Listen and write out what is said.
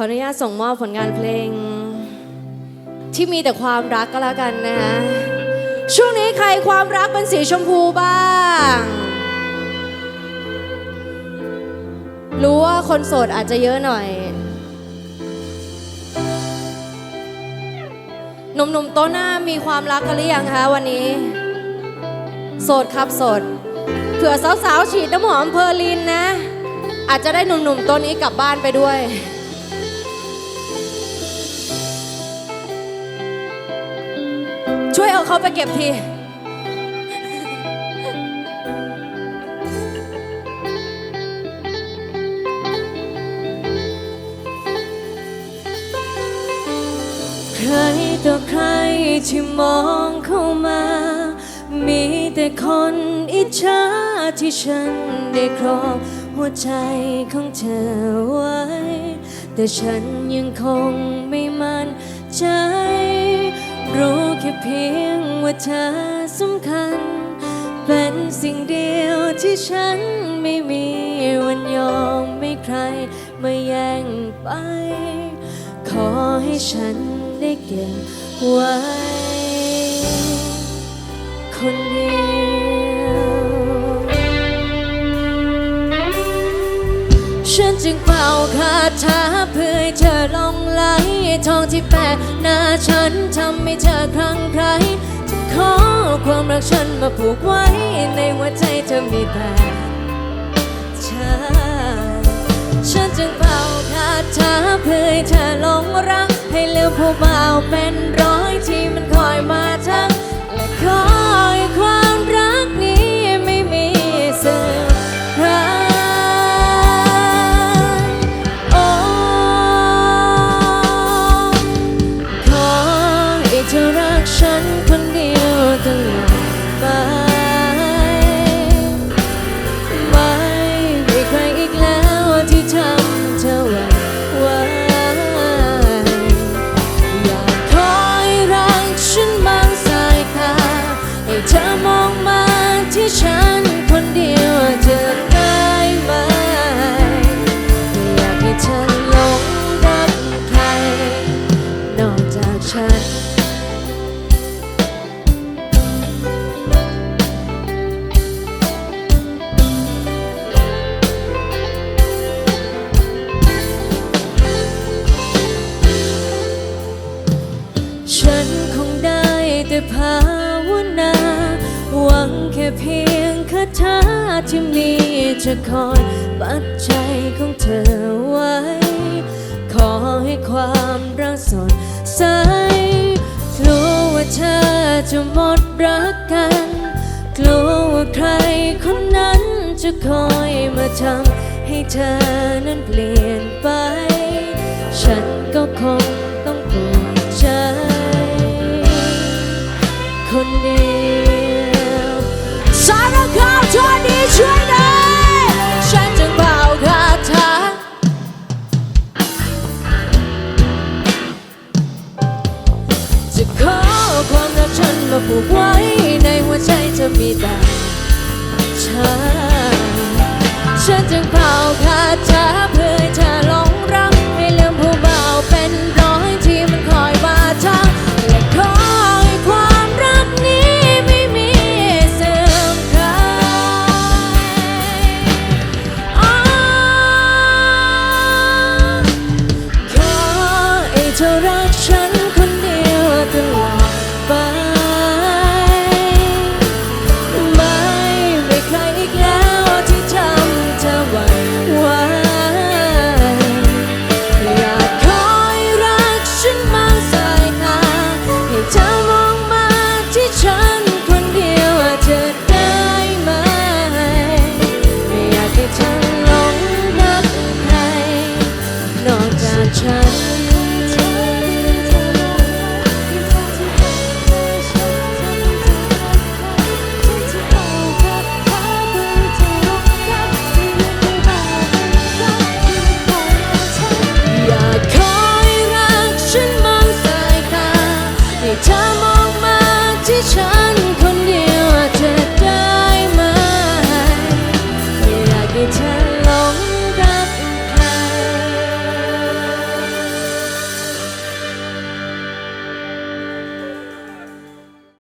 ออนุญาตส่งมอบผลงานเพลง ที่มีแต่ความรักก็แล้วกันนะคะช่วงนี้ใครความรักเป็นสีชมพูบ้าง รู้ว่าคนโสดอาจจะเยอะหน่อยหนุ่มๆโต๊ะหน้ามีความรักกันหรือยังคะวันนี้ โสดครับโสดเผื่อสาวๆฉีดน้ำหอมเพอร์ลินนะ อาจจะได้หนุ่มๆต๊ะนี้กลับบ้านไปด้วย ช่วยเอาเขาไปเก็บที ใครต่อใครที่มองเข้ามา มีแต่คนอิจฉาที่ฉันได้ครองหัวใจของเธอไว้ แต่ฉันยังคงไม่มั่นใจ รู้แค่เพียงว่าเธอสำคัญ เป็นสิ่งเดียวที่ฉันไม่มีวันยอมไม่ใครมาแย่งไป ขอให้ฉันได้เก็บไว้ คนเดียว ฉันจึงเป่าคาถาเพื่อให้เธอหลงไหลทองที่แปะหน้าฉันทำให้เธอคลั่งไคล้จะขอความรักฉันมาผูกไว้ ในหัวใจเธอมีแต่เธอฉันจึงเป่าคาถาเพื่อให้เธอหลงรัก ให้ลืมผู้บ่าวเป็นร้อยที่มันคอยมาทัก ตลอดไปไม่มีใครอีกแล้วที่ทำเธอหวั่นไหวอยากคอยรักฉันบางสายตาให้เธอมองมาที่ฉันคนเดียวเธอได้ไหมอยากให้เธอหลงรักใครนอกจากฉัน เพียงคาถาที่มีจะคอยปัดใจของเธอไว้ ขอให้ความรักสดใสกลัวว่าเธอจะหมดรักกัน กลัวว่าใครคนนั้นจะคอยมาทำให้เธอนั้นเปลี่ยนไป ฉันก็คงต้องปวดใจ คนเดียว ผูกไว้ในหัวใจเธอมีแต่ฉันฉันจึงเผาคาถา เธอหลง